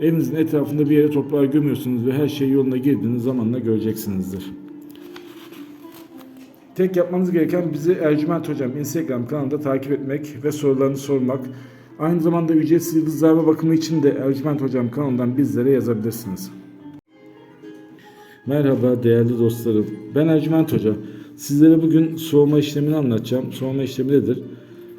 evinizin etrafında bir yere toprağa gömüyorsunuz ve her şey yoluna girdiğiniz zamanla göreceksinizdir. Tek yapmanız gereken bizi Ercüment Hocam Instagram kanalında takip etmek ve sorularını sormak. Aynı zamanda ücretsiz yıldızlarma bakımı için de Ercüment Hocam kanalından bizlere yazabilirsiniz. Merhaba değerli dostlarım. Ben Ercüment Hoca. Sizlere bugün soğuma işlemini anlatacağım. Soğuma işlemi nedir?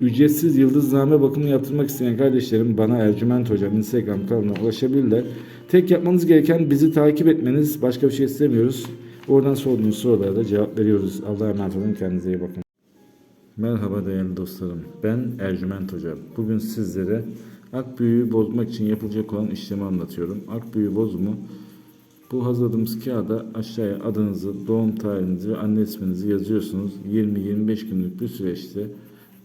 ücretsiz yıldızname bakımı yaptırmak isteyen kardeşlerim bana Ercüment Hocam Instagram kanalına ulaşabilirler. Tek yapmanız gereken bizi takip etmeniz. Başka bir şey istemiyoruz. Oradan sorduğunuz sorulara da cevap veriyoruz. Allah'a emanet olun. Kendinize iyi bakın. Merhaba değerli dostlarım. Ben Ercüment Hoca. Bugün sizlere ak büyüğü bozmak için yapılacak olan işlemi anlatıyorum. Ak büyüğü bozumu bu hazırladığımız kağıda aşağıya adınızı, doğum tarihinizi ve anne isminizi yazıyorsunuz. 20-25 günlük bir süreçte